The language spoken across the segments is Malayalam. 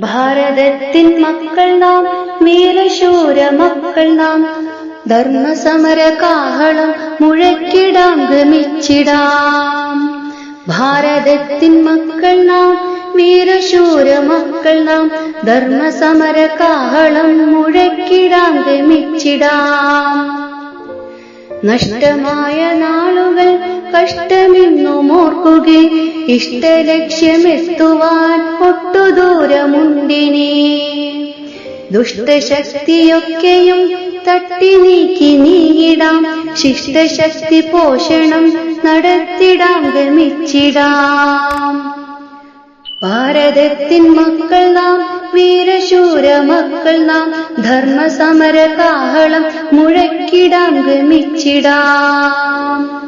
ഭാരതത്തിൻ മക്കൾ നാം വീരശൂര മക്കൾ നാം. ധർമ്മസമര കാഹളം മുഴക്കിടാം ഗമിച്ചിടാം. ഭാരതത്തിൻ മക്കൾ നാം വീരശൂര മക്കൾ നാം. ധർമ്മസമര കാഹളം മുഴക്കിടാം ഗമിച്ചിടാം. നഷ്ടമായ നാളുകൾ കഷ്ടമെന്നുമോർക്കുക ഇഷ്ടലക്ഷ്യമെത്തുവാൻ ഒട്ടുദൂരമുണ്ടിനെ. ദുഷ്ടശക്തിയൊക്കെയും തട്ടി നീക്കി നീങ്ങിടാം ശിഷ്ടശക്തി പോഷണം നടത്തിടാം ഗമിച്ചിടാം. ഭാരതത്തിൻ മക്കൾ നാം വീരശൂര മക്കൾ നാം ധർമ്മസമര കാഹളം മുഴക്കിടാം ഗമിച്ചിടാം.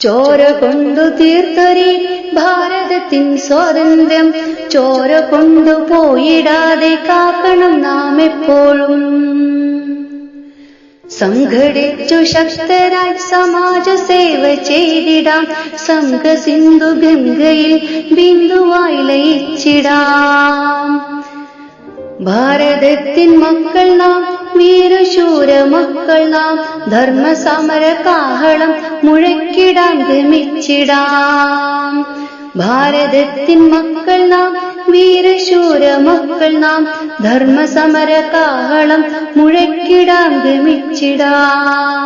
ചോര കൊണ്ടു തീർത്തരി ഭാരതത്തിൻ സ്വാതന്ത്ര്യം. ചോര കൊണ്ടു പോയിടാതെ കാക്കണം നാം എപ്പോഴും സംഘടിച്ചു ശക്തരായി സമാജ സേവ ചെയ്തിടാം. സംഘ സിന്ധു ഗംഗയിൽ ബിന്ദുവായി ലയിച്ചിടാം. ഭാരതത്തിൻ മക്കൾ നാം വീരശൂര മക്കൾ നാം ധർമ്മസമര കാഹളം മുഴക്കിടാൻ ഗമിച്ചിടാം. ഭാരതത്തിൻ മക്കൾ നാം വീരശൂര മക്കൾ നാം ധർമ്മസമര കാഹളം മുഴക്കിടാൻ ഗമിച്ചിടാം.